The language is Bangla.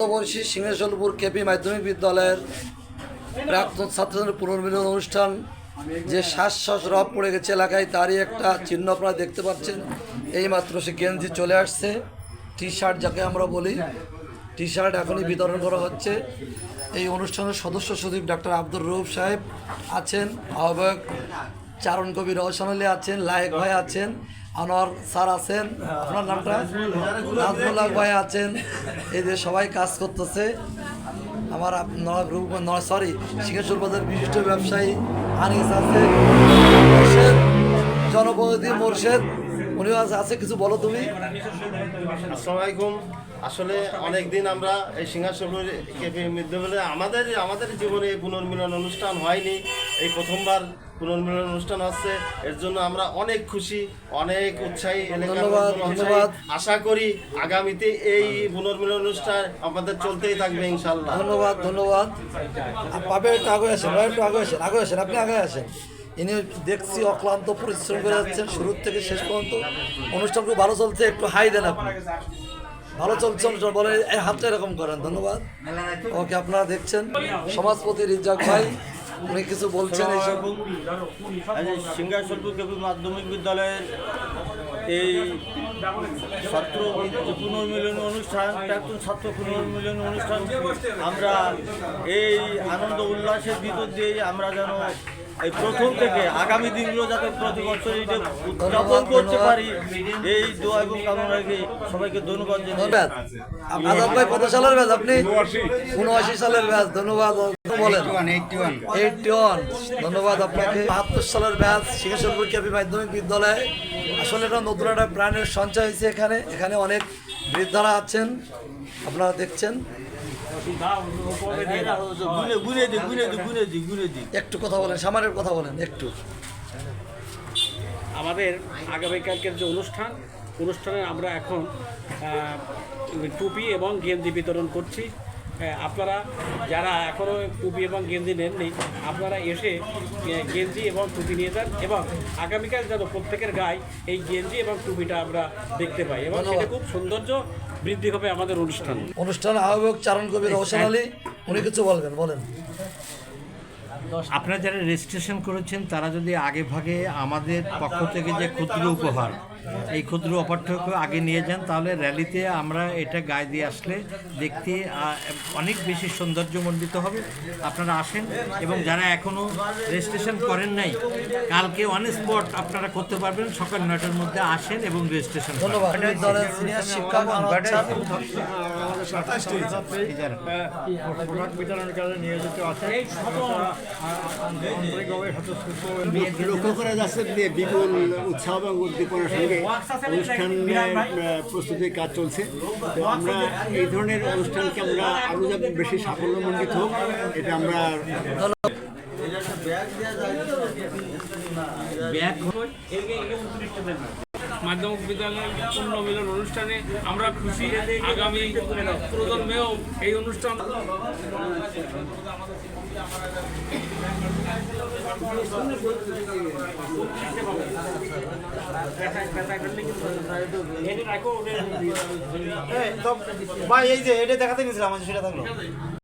বর্ষী সিংহেশ্বরপুর কেপি মাধ্যমিক বিদ্যালয়ের প্রাক্তন ছাত্রদের পুনর্মিলন অনুষ্ঠান, যে শ্বাস শ্বাস রব পড়ে গেছে এলাকায়, তারই একটা চিহ্ন আপনারা দেখতে পাচ্ছেন। এইমাত্র সে গেঞ্জি চলে আসছে। টি শার্ট যাকে আমরা বলি টি শার্ট এখনই বিতরণ করা হচ্ছে। এই অনুষ্ঠানের সদস্য সচিব ডাক্তার আব্দুর রৌফ সাহেব আছেন, আহ্বায়ক চারণ কবি রহসান আছেন, লায়েক ভাই আছেন আনোয়ার স্যার আছেন, আপনার নামটা? নাজমুল্লাহ ভাই আছেন, এই যে সবাই কাজ করতেছে। আমার সরি সিংহেশ্বর বাজার বিশিষ্ট ব্যবসায়ী আনিস আছে, মোর্শেদ, জনপ্রতিনিধি মোর্শেদ, উনিও আছে, কিছু বলো তুমি। আসলে অনেক দিন আমরা এই সিংহাসপুর কেপি বিদ্যালয়ে আমাদের আমাদের জীবনে পুনর্মিলন অনুষ্ঠান হয়নি। এই প্রথমবার পুনর্মিলন অনুষ্ঠান হচ্ছে। এর জন্য আমরা অনেক খুশি অনেক উৎসাহী ধন্যবাদ। আশা করি আগামীতে এই পুনর্মিলন অনুষ্ঠান আমাদের চলতেই থাকবে ইনশাল্লাহ ধন্যবাদ ধন্যবাদ। পাবে একটু আগে আসেন একটু আগে আসেন আগে আসেন আপনি আগে আসেন। ইনি দেখছি অক্লান্ত পরিশ্রম করে যাচ্ছেন শুরুর থেকে শেষ পর্যন্ত। অনুষ্ঠান খুব ভালো চলছে একটু হাই দেন আপনি। ভালো চলছে অনুষ্ঠান বলে এই হাতটা এরকম করেন ধন্যবাদ। ওকে আপনারা দেখছেন সমাজপতি রিজাক ভাই। উনি কিছু বলছেন এইসব? কেবি মাধ্যমিক বিদ্যালয়ের এই ছাত্র পুনর্মিলন অনুষ্ঠান প্রাক্তন ছাত্র পুনর্মিলন অনুষ্ঠান আমরা এই আনন্দ উল্লাসের ভিতর দিয়ে আমরা যেন এই প্রথম থেকে আগামী দিনগুলো যাতে প্রতি বছর উদযাপন করতে পারি, এই দোয়া এবং কামনা রেখে সবাইকে ধন্যবাদ ব্যাস আজাদ ভাই, কত সালের ব্যাস আপনি? উনআশি সালের ব্যাস ধন্যবাদ। বলেন? Eighty one. ধন্যবাদ আপনাকে। বাহাত্তর সালের ব্যাচ সিংহেশ্বরপুর কেপি মাধ্যমিক বিদ্যালয়ে। আসলে এটা নতুন একটা প্রাণের সঞ্চয় হয়েছে এখানে। এখানে অনেক বৃদ্ধারা আছেন, আপনারা দেখছেন। একটু কথা বলেন, সামারের কথা বলেন, একটু। আমাদের আগামীকালকের যে অনুষ্ঠান, অনুষ্ঠানে আমরা এখন টুপি এবং গেঞ্জি বিতরণ করছি। আপনারা যারা এখনও টুপি এবং গেঞ্জি নেননি আপনারা এসে গেঞ্জি এবং টুপি নিয়ে যান এবং আগামীকাল যেন প্রত্যেকের গায়ে এই গেঞ্জি এবং টুপিটা আমরা দেখতে পাই এবং সেটা খুব সৌন্দর্য বৃদ্ধি হবে আমাদের অনুষ্ঠান। অনুষ্ঠান আহ্বায়ক চারণ কবি রহসান আলী উনি কিছু বলবেন বলেন। আপনারা যারা রেজিস্ট্রেশন করেছেন তারা যদি আগে ভাগে আমাদের পক্ষ থেকে যে ক্ষুদ্র উপহার এই ক্ষুদ্র অপারটুকু আগে নিয়ে যান তাহলে র্যালিতে আমরা এটা গায়ে দিয়ে আসলে দেখতে অনেক বেশি সৌন্দর্যমণ্ডিত হবে। আপনারা আসেন এবং যারা এখনও রেজিস্ট্রেশন করেন নাই কালকে অন স্পট আপনারা করতে পারবেন। সকাল নয়টার মধ্যে আসেন এবং রেজিস্ট্রেশন ধন্যবাদ। লক্ষ্য করা যাচ্ছে যে বিপুল উৎসাহ এবং উদ্দীপনার সঙ্গে প্রস্তুতির কাজ চলছে তো আমরা এই ধরনের অনুষ্ঠানকে আমরা আরও যাতে বেশি সাফল্যমণ্ডিত হোক এটা আমরা মাধ্যমিক বিদ্যালয়ের পূর্ণ মিলন অনুষ্ঠানে আমরা খুশি। আগামী প্রজন্মেও এই অনুষ্ঠান ভাই এই যে এটা দেখাতে নিয়েছিলাম সেটা থাকল।